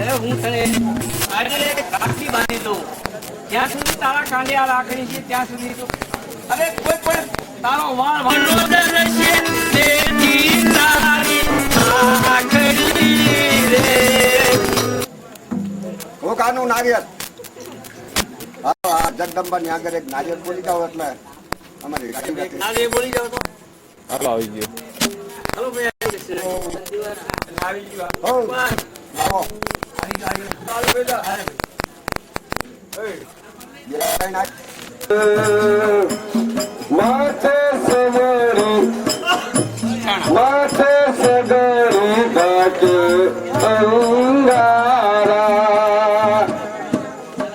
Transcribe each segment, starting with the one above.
એટલે હું તને આજે રાખડી બાંધી દઉં જ્યાં સુધી તારા કાંડે આ છે ત્યાં સુધી તો અરે કોઈ પણ તારો વાળ વડોદર છે તેથી તારી રાખડી રે હું કાનું જગદંબા ની આગળ એક નારિયેળ બોલી જાવ એટલે અમારી બોલી જાવ તો હાલો આવી ગયો હલો ભાઈ આવી ગયો હો. બસ. આવો. આવી ગયો, આવી ગયો. ચાલો બેટા. અરે ભાઈ. બે ત્રણ આ- માથે સવારી માથે સગડી ઘાટે અંગારા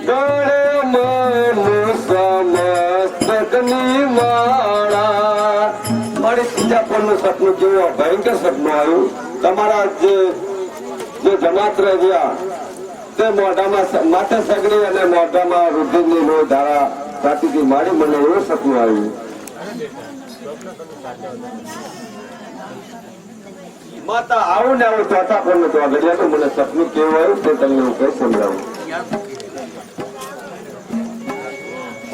ગળે મન સમસ્તકની માળા મારી ત્રીજા પરનું સપનું કેવું ભયંકર સપનું આવ્યું તમારા જે જે જમાત રહ્યા તે મોઢામાં સ- માથે સગડી અને મોઢામાં રુધિરની નો ધારા સાટીથી મારી મને એવું સપનું આવ્યું માતા આવું ને આવું ચોથા પણ તો આગળ મને સપનું કેવું આવ્યું તે તમને હું કઈ સમજાવું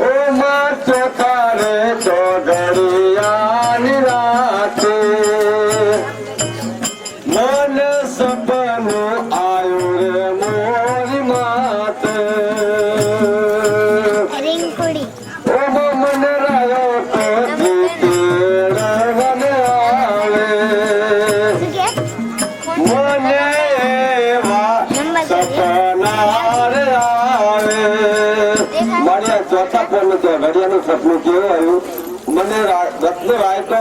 ઓ માં ચોથા રે ચોગડિયાની રાતે રીંગુડી ઓમ મન રાયો તો જીતે રવન આવે મને એવા સપના રે આવે. મારે આ ચોથા પર તો ઘડિયાનું સપનું કેવું આવ્યું? મને રત્ન રાય તો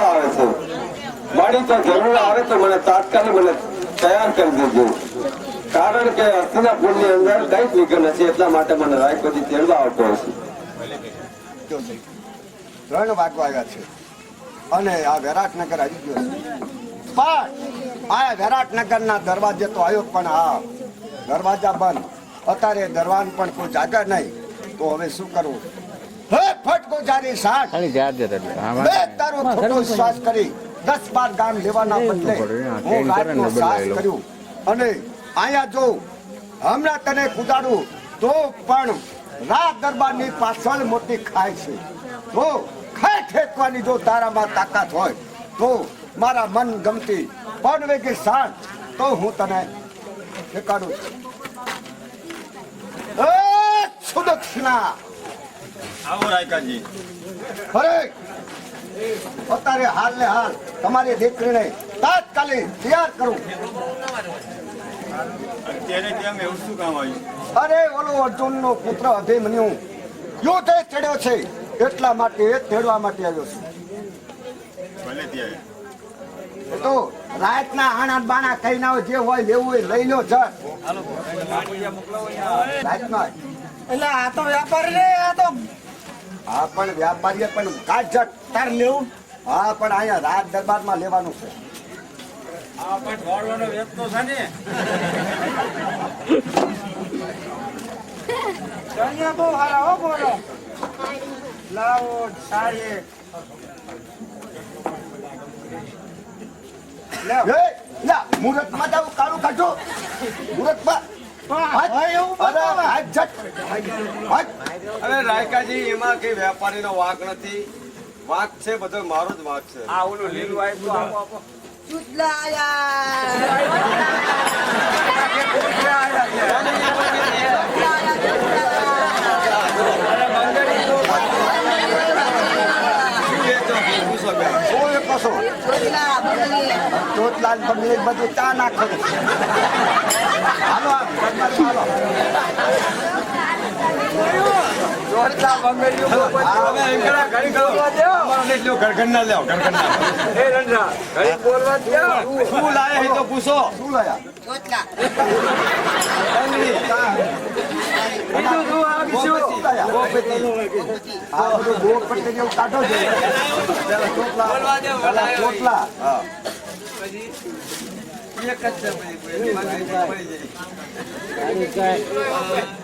આવે છે. મારી તો જરૂર આવે તો મને તાત્કાલિક મને તૈયાર કરી દેજો. કારણ કે હસ્તિનાપુરની અંદર કઈ વિઘન નથી એટલા માટે મને રાય પછી તેડવા આવતો હશે ત્રણ વાગવા આવ્યા છે. અને આ વિરાટનગર આવી ગયો છે. પણ આ વિરાટનગર ના દરવાજે તો આવ્યો પણ આ દરવાજા બંધ. અત્યારે દરવાન પણ કોઈ જાગે નહીં. તો હવે શું કરવું? હે ફટકો જારી સાઠ. ખાલી ચાર્જર એટલે. બે તારો ખોટો વિશ્વાસ કરી. દસ બાર ગામ લેવાના બદલે હું રાતનો સાહસ કર્યું. અને અહીંયા જો. હમણાં તને કુદાડું તો પણ રાત દરબારની પાછળ મોટી ખાય છે. તો ખાય ઠેકવાની જો તારામાં તાકાત હોય તો મારા મન ગમતી પણ વેગી સાણ તો હું તને ઠેકાડું સુદક્ષિણા. આવો રાયકાજી. અરે અત્યારે હાલ ને હાલ તમારી દીકરીને તાત્કાલિક તૈયાર કરું. અત્યારે કેમ એવું શું કામ આવ્યું? અરે ઓલો અર્જુન નો પુત્ર અભિમન્યુ યુદ્ધે ચડ્યો છે. એટલા માટે તેડવા માટે આવ્યો છું. ભલે ત્યારે. એ તો રાતના આણા બાણા કઈ ના હોય જે હોય લેવું હોય લઈ લો જટ રાતના એટલે આ તો વ્યાપાર રે આ તો. હા પણ વ્યાપારીએ પણ કાઢ જટ તાર લેવું? હા પણ અહીંયા રાત દરબારમાં લેવાનું છે. આ પણ ઢોળવાનો વેચતો છે ને. ચણિયા બહુ હારા હો બોલો. લાવો સાડી લે. એ, લા, મુહૂર્તમાં જાવ કાળું કાઢો. મુહૂર્તમાં. હાથ, અરે, હાથ જટ. અરે રાયકાજી એમાં કઈ વેપારીનો વાંક નથી. વાંક છે બધો મારો જ વાંક છે. આ ઓલું લીલું આવ્યું આપો આપો? ચોટલાલ પગલે બધું ચા નાખો હાલો હાલો. ચોટલા હા, કરો. અમારો નહીં લ્યો, ગણગણના લ્યો, ગણગણના. એ રંડા ઘડી બોલવા દ્યો. શું લાયા એ તો પૂછો શું લાયા? બીજું શું શું શું લાયા? આ બધું પટ્ટી જેવું કાઢો છે. ચોટલા, પેલા ચોટલા. હા. એક જ છે પછી કોઈ એમાં કઈ પડી. જાય.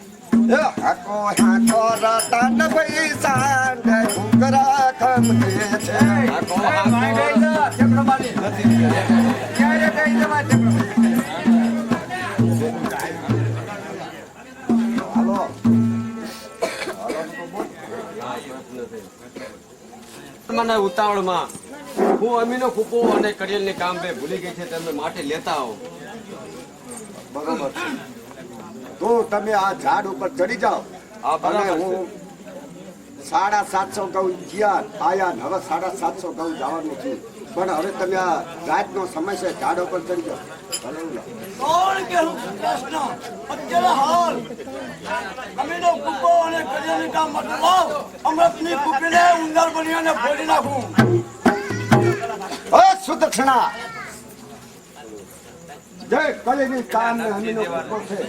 હાકો હાકો રતન સાંડે ઘૂંઘરા ખમકે છે. હાકો? હાલો. મને ઉતાવળમાં. હું અમીનો ફૂફો અને કડિયલની કામ બે ભૂલી ગઈ છે તમે માટે લેતા આવો. બરોબર છે. તો તમે આ ઝાડ ઉપર ચડી જાઓ. હા, અને હું સાડા સાતસો કહું ગયા આયા હવે સાડા સાતસો કહું જવાનું છું. પણ હવે તમે આ રાતનો સમય છે ઝાડ ઉપર ચડી જાઓ. કોણ કે હું કૃષ્ણ અત્યારે હાલ અમીનો કુકો અને કરિયાની કામ માટે અમૃતની કુપીને ઉંદર બની ફોડી નાખું. અ સુદક્ષિણા જય કલીની કામ હમીનો કૂકો છે.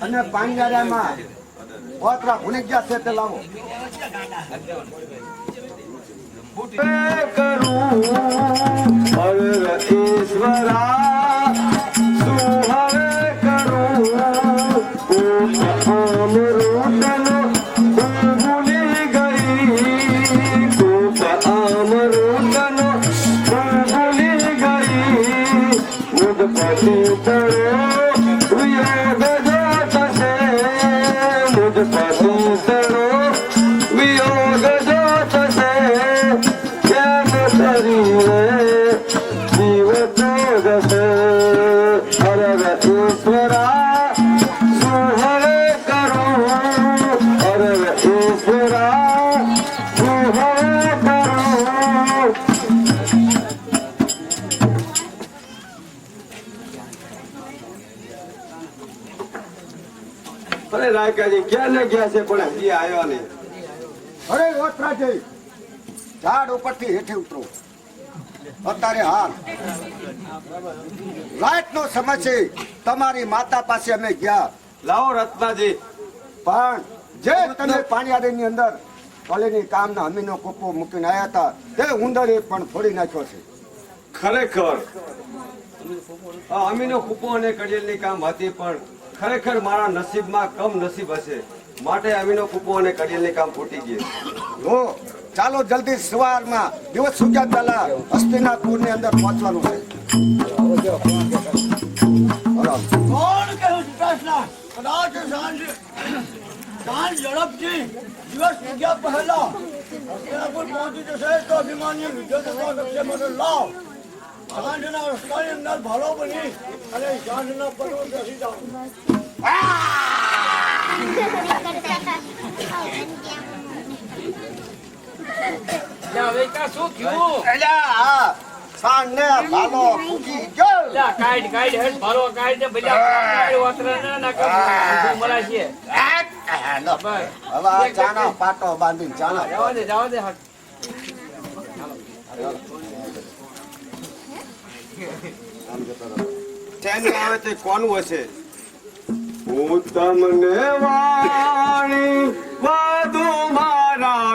અને પાંજારામાં ઓતરા ભૂલી ગયા છે તે લાવો. ઈશ્વરા અરે રાયકાજી ક્યાં ને ગયા છે પણ હજી આવ્યા નહીં. અરે ઓતરાજી ઝાડ ઉપરથી હેઠે ઉતરો. અત્યારે હાલ. રાતનો સમય છે. તમારી માતા પાસે અમે ગયા. લાવો રત્નાજી. પણ જે તમે પાણીયારી અંદર કલીની કામના અમીનો કૂપો મૂકીને આવ્યા હતા તે ઉંદરે પણ ફોડી નાખ્યો છે. ખરેખર? અમીનો કૂપો અને કડિયલની કામ હતી પણ ખરેખર મારા નસીબમાં કમ નસીબ હશે. માટે અમીનો કૂપો અને કડિયલની કામ ફૂટી ગઈ હો ચાલો જલ્દી સવારમાં દિવસ સુગ્યા પહેલા હસ્તિનાપુરની અંદર પહોંચવાનું છે. કોણ કે હું કદાચ સાંજ સાંજ ઝડપથી દિવસ ઉગ્યા પહેલા હસ્તિનાપુર પહોંચી જશે તો અભિમાની વિજય મને લાવ. સાંજના રસ્તાની અંદર ભાલો બની અને સાંજના પર્વ બેસી જાઓ પાટો બાંધી ચાના જવા દે, જવા દે, હાથ. આવે તે કોનું હશે હું તમને વાણી વધુ મારા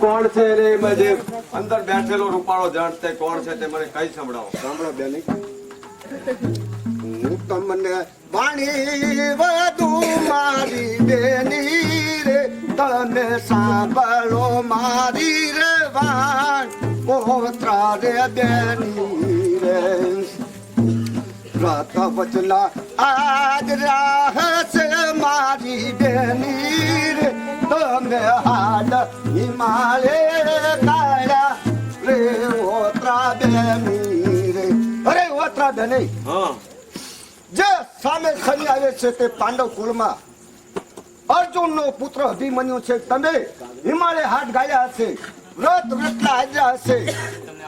કોણ છે રે જે અંદર બેઠેલો રૂપાળો જણ તે કોણ છે તે મને કઈ સંભળાવો. સાંભળો બેની. હું તમને વાણી વધુ મારી બેની રે. તમે સાંભળો મારી રે વાણ. પોત્રા રે બેની રે. રાત બચલા આજ રાહ મારી બેની રે. તમે હાડ હિમાલે કાળા રે ઓત્રા બે મીરે અરે ઓત્રા બે નહીં જે સામે શનિ આવે છે તે પાંડવ કુળમાં. અર્જુન નો પુત્ર અભિમન્યુ છે. તમે હિમાલય હાથ ગાયા હશે. વ્રત વ્રતલા આવ્યા હશે.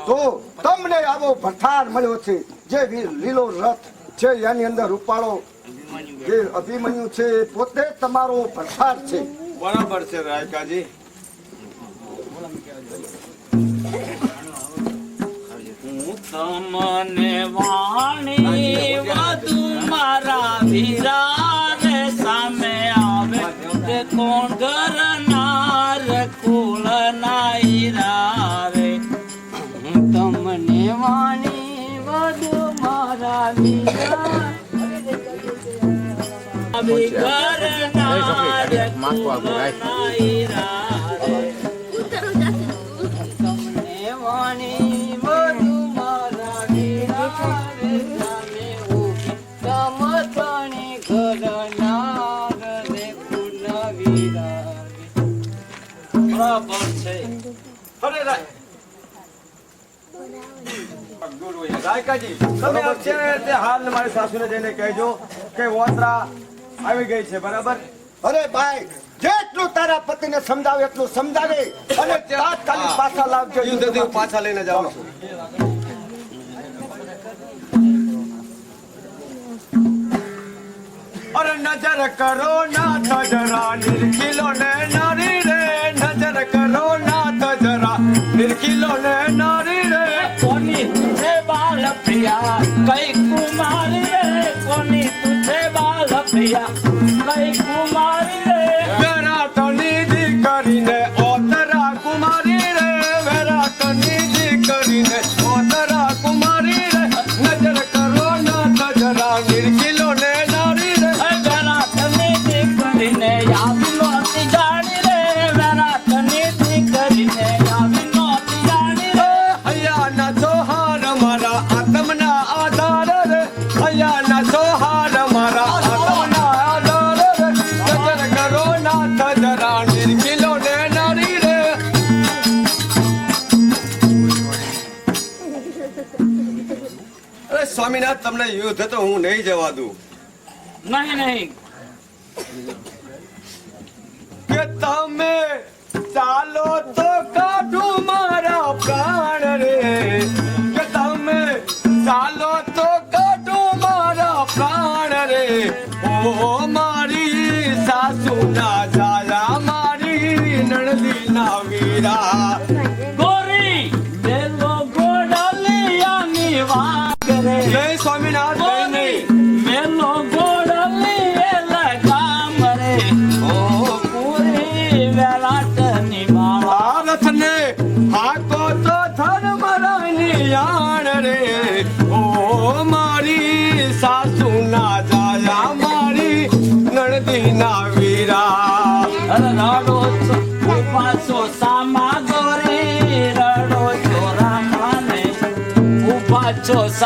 તો તમને આવો ભઠાર મળ્યો છે. જે લીલો રથ છે, એની અંદર રૂપાળો. જે અભિમન્યુ છે પોતે તમારો ભઠાર છે. બરાબર છે રાયકાજી. હું તમને વાણી વધુ મારા વિરાર સામે આવે. તે કોણ કરનાર કુલ નાયરા રે હું તમને વાણી વધુ મારા વિરાર કરનાર રાયકાજી તમે અત્યારે હાલ મારી સાસુને જઈને કહેજો કે વોતરા આવી ગઈ છે બરાબર? અરે ભાઈ જેટલું તારા પતિને સમજાવે એટલું સમજાવે અને તાત્કાલિક પાછા લાવજો યુદ્ધદેવ પાછા લઈને જાવ અરે નજર કરો ના તજરા નિર્ખિલો ને નારી રે. નજર કરો ના તજરા નિર્ખિલો ને નારી રે. કોની? તુझे બાલ પ્રિયા કઈ રે તુझे બાલ પ્રિયા તમને યુદ્ધ તો હું નહીં જવા દઉં. નહીં નહીં. કે તમે ચાલો તો કાઢું મારા પ્રાણ રે. કે તમે ચાલો તો કાઢું મારા પ્રાણ રે. ઓ મારી સાસુ ના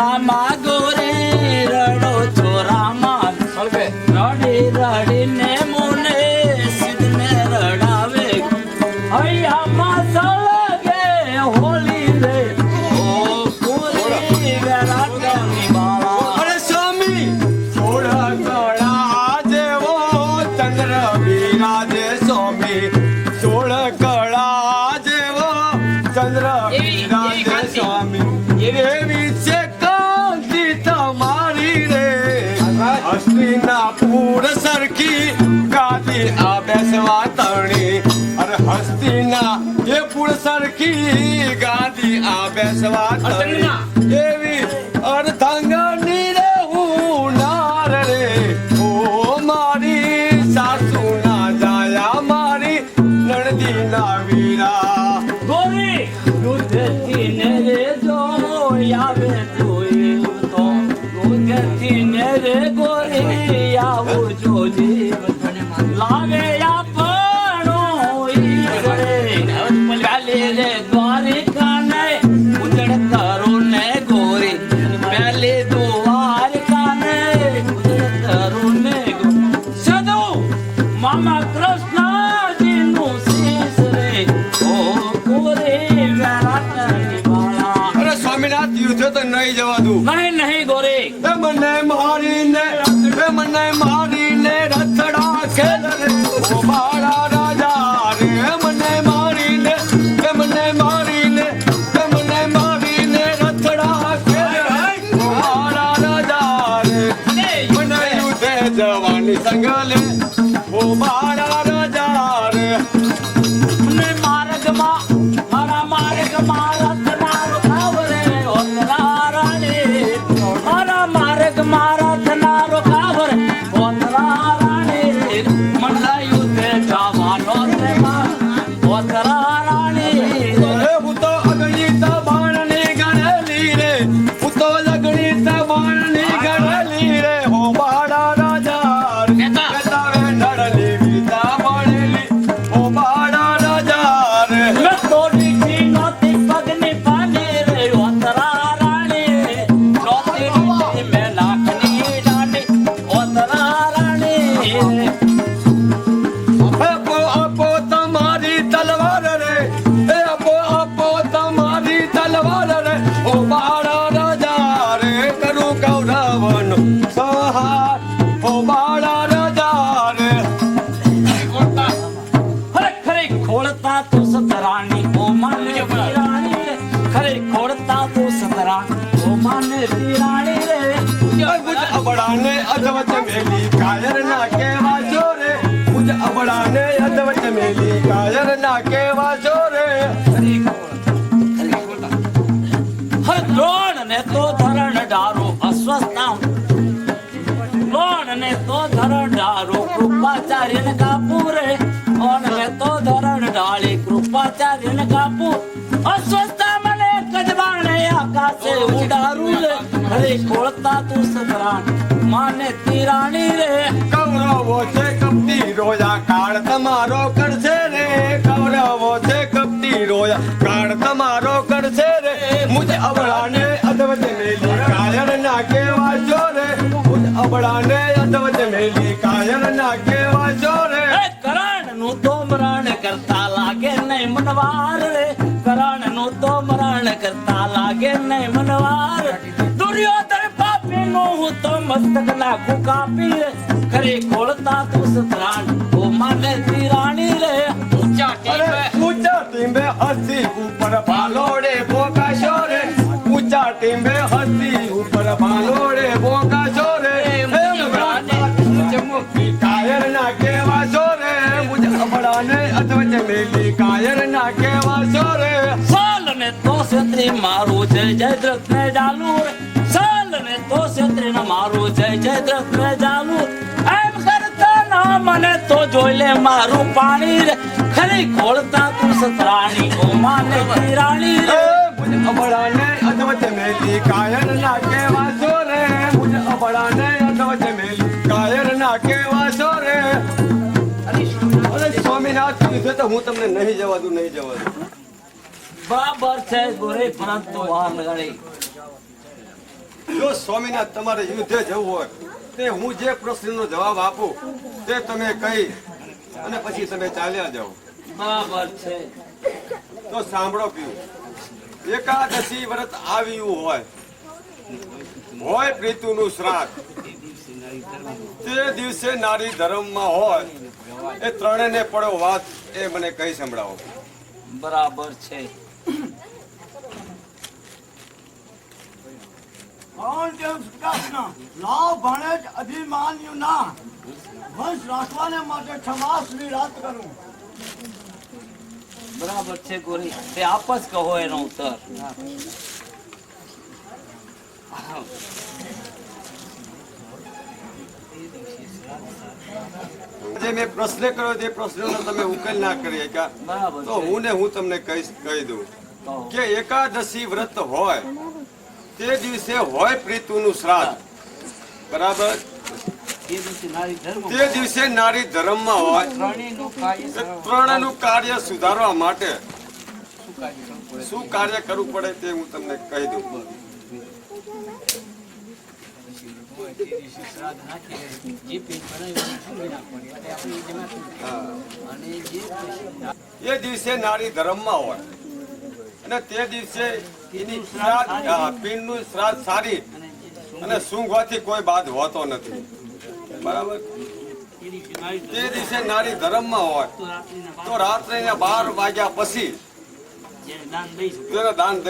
છો સામા સરખી ગાદી આ બેસવા ઓ દ્રોણ ને તો ધરણ ડારો કૃપાચાર્ય ને કાપુ રે? લોણ ને તો ધરણ ડાળી કૃપાચાર્ય ને કાપુ? અસ્વસ્થા મને કજવાણે આકાશે ઉડારું રે. હરે કોળતા તું સદરાણ, માને તિરાણી રે. કૌરવો છે કપટી રોયા, કાળ તમારો કરશે રે. કૌરવો છે કપટી રોયા, કાળ તમારો કરશે રે. મુજે અવળાને કાયર ના જોરે મુજ અબડાને અધવચ મેલી કાયર ના કેવા જોરે કરણનું તો મરણ કરતા લાગે નહીં મનવાર. રે કરણનું તો મરણ કરતા લાગે નહીં મનવાર. દુર્યોધન પાપી નું હું તો મસ્તક નાખું કાપી રે ખરે ખોળતા તું સતરાણ ઓ માને તિરાણી રે ઊંચા ટીમે ઊંચા ટીમે હસી ઉપર ભાલોડે છત્રી મારું જય જય દ્રથ ને સાલ ને તો છત્રી ને મારું જય જય દ્રથ ને એમ કરતા ના મને તો જોઈ લે મારું પાણી રે. ખરી ખોળતા તું સતરાણી, ઓ માને તીરાણી રે. મુજ અબડાને અદવત મેલી કાયર ના કેવા છો રે. મુજ અબડાને અદવત મેલી કાયર ના કેવા છો રે સ્વામીનાથ તો હું તમને નહીં જવા દઉં, નહીં જવા દઉં. બરાબર છે ગોરે પરંતુ વાર લગાડી. જો સ્વામિનાથ તમારે યુદ્ધે જવું હોય તે હું જે પ્રશ્નનો જવાબ આપું તે તમે કહી અને પછી તમે ચાલ્યા જાઓ. બરાબર છે તો સાંભળો પીવું એકાદશી વ્રત આવ્યું હોય હોય પ્રીતુનું શ્રાદ્ધ. તે દિવસે નારી ધર્મમાં હોય એ ત્રણેને પડો વાત એ મને કહી સંભળાવો. બરાબર છે. ભણે જ અભિમાન્યુ ના વંશ રાખવાને માટે ક્ષમાસની રાત કરું. બરાબર છે ગોરી. તે આપ જ કહો એનો ઉત્તર. જે મેં પ્રશ્ન કર્યો તે પ્રશ્નનો તમે ઉકેલ ના કરી શક્યા. તો હું ને હું તમને કહી દઉં કે એકાદશી વ્રત હોય તે દિવસે હોય પ્રીતુનું શ્રાદ્ધ. બરાબર? એ દિવસે નારી ધર્મ તે દિવસે નારી ધર્મમાં હોય. ત્રણનું કાર્ય સુધારવા માટે શું કાર્ય કરવું પડે? તે હું તમને કહી દઉં. એ દિવસે નારી ધર્મમાં હોય. અને તે દિવસે એની પીણનું શ્રાદ્ધ સારી અને સૂંઘવાથી કોઈ બાદ હોતો નથી. બરાબર? તે દિવસે નારી ધર્મમાં હોય. તો રાત્રે બાર વાગ્યા પછી દાન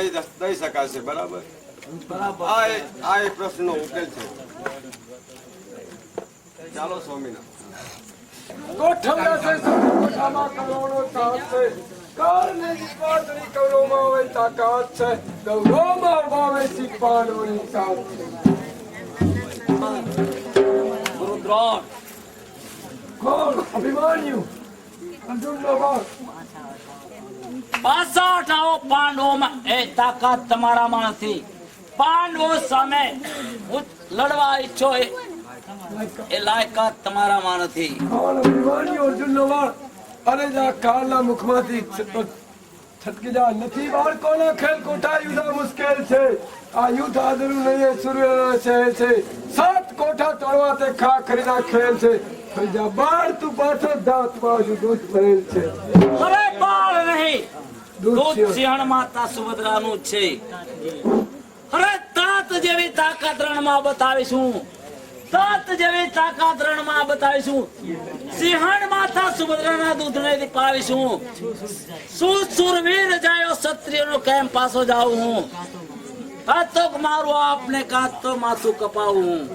દઈ શકાશે, બરાબર? આ એ- આ એ પ્રશ્નનો ઉકેલ છે. ચાલો છે ગોઠામાં કરોડો સાથ છે કાળની દીપાતળી કૌરવમાં હોય તાકાત છે. ગૌરવમાં ભાવે શીખવાડોની સાથ ગુરુ દ્રોણ કોણ? અભિમાન્યુ. અર્જુનનો ભાગ. પાછા હટાવો પાંડવોમાં. એ તાકાત તમારામાં નથી. પાંડવો સામે લડવા ઈચ્છો એ એ લાયકાત તમારામાં નથી. કોણ? અભિમાન્યુ અર્જુનનો ભાગ. અરે જા કાળના મુખમાંથી છટકી જા. નથી બાળકોના ખેલ કોઠા યુદ્ધ મુશ્કેલ છે. આ યુદ્ધ આદરું નહીં સૂર્યના છે છે. સાત કોઠા તળવા તે ખા ખરીના ખેલ છે. જા બાળ તું પાછો દાંત બાજુ દૂધ ભરેલ છે. અરે બાળ નહીં. દૂધ. સિંહણ માતા સુભદ્રાનું છે. અરે તાત જેવી તાકાત રણમાં બતાવીશું. તાત જેવી તાકાત રણમાં બતાવીશું. સિંહણ માતા સુભદ્રાના દૂધને દીપાવીશું સુર સુરવીર જાયો ક્ષત્રિયનો કેમ પાછો જાઉં હું? કાં તો મારું આપને કાં માથું કપાવું.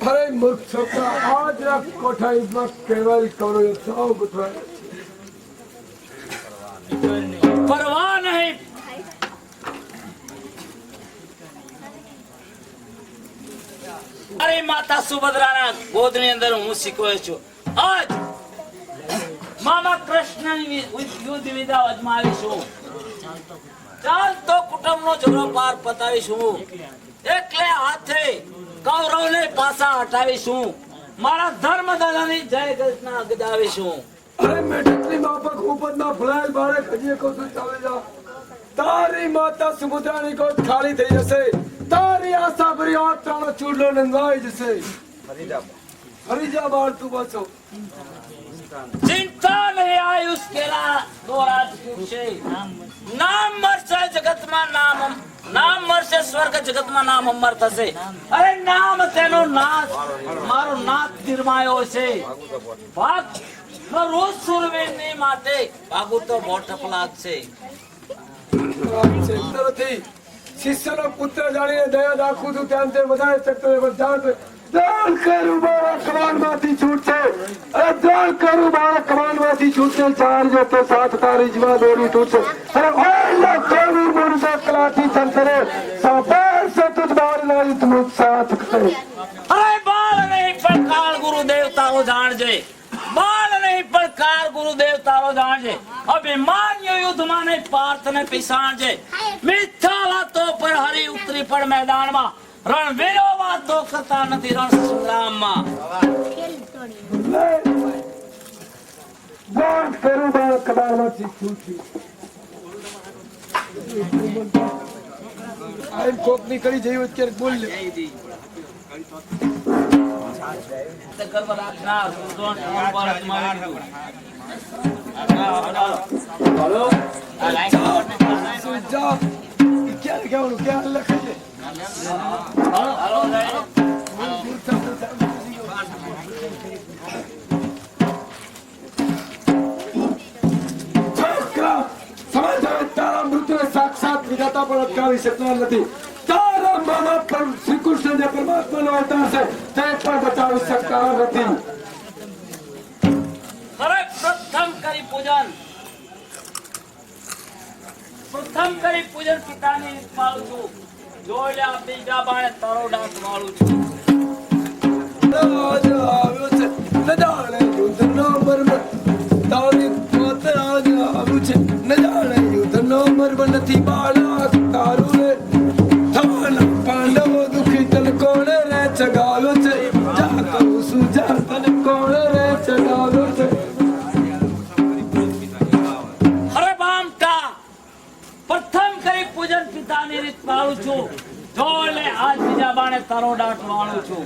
હું અરે મૂર્ખ છોકરા આજ રાત કોઠા યુદ્ધમાં કહેવાય કરો સૌ ગુથવાય પરવા નહીં અરે માતા સુભદ્રાના ગોદની અંદર હું શીખવ્યો છું. આજ મામા કૃષ્ણની યુદ્ધ વિધા અજમાવીશું ચાલતો કુટુંબનો ઝઘડો પાર પતાવીશું. એટલે હાથે કૌરવને પાછા હટાવીશું. મારા ધર્મ દાદાની જય ઘોષણા ગજાવીશું અરે મેઠકની માફક ઉપરના બાળક હજી કહું છું ચાલે જા. તારી માતા સુભદ્રાની ગોદ ખાલી થઈ જશે. તારી આશા ભરી ત્રણ ચૂડલો નંગાઈ જશે. ફરી જા બાળ તું બચો ચિંતા નહીં આયુષ કેલા દોરાજ પૂછે નામ મરશે જગતમાં નામ નામ મરશે સ્વર્ગ જગતમાં નામ અમર થશે. અરે નામ તેનો નાથ મારો નાથ નિર્માયો છે. ભાગ રોજ સુરવીરની માટે. ભાગુ તો મોટપ લાગશે ચિંતાથી શિષ્યનો પુત્ર જાણીને દયા રાખું છું ત્યાં તે વધારે ચક્ર જાણ જાણ કરું જીવા દોડી તૂટશે. અરે ઓલા નહીં, પણ ગુરુ દેવતાઓ જાણજે. બાળ નહીં, પણ કાળ ગુરુ દેવતાઓ જાણજે. અભિમાન્ય યુદ્ધમાં ને પિસાણજે. મિથ્યા વાતો પર હરી ઉતરી પણ મેદાનમાં. રણવીરો વાતો કરતા નથી રણ સંગ્રામમાં. જાણ કરું કરી જઈ અત્યારે બોલ સુઈ જા ક્યારે કહેવાનું ક્યાં લખાઈ દે સાક્ષાત વિધાતા પણ અટકાવી શકનાર નથી. તારા મામા પણ શ્રી કૃષ્ણ જે પરમાત્માનો અવતાર છે તે પણ બચાવી શકતા નથી. પ્રથમ કરી પૂજન. પ્રથમ કરી પૂજન પિતાની રીત છું. જોડ્યા બીજા બાણે તારો ડાક માળું છું તારી પોતે રાજ આવ્યું છે નથી બાળક તારું રે. થવાના પાંડવો દુખી તન કોણ રે ચગાવ્યો છે? જા કહું છું જા તને કોણ રે ચગાવ્યો છે? અરે પ્રથમ કરી પૂજન પિતાની રીત પાળું છું. જોડે આજ બીજા બાણે તારો ડાટ વાળું છું.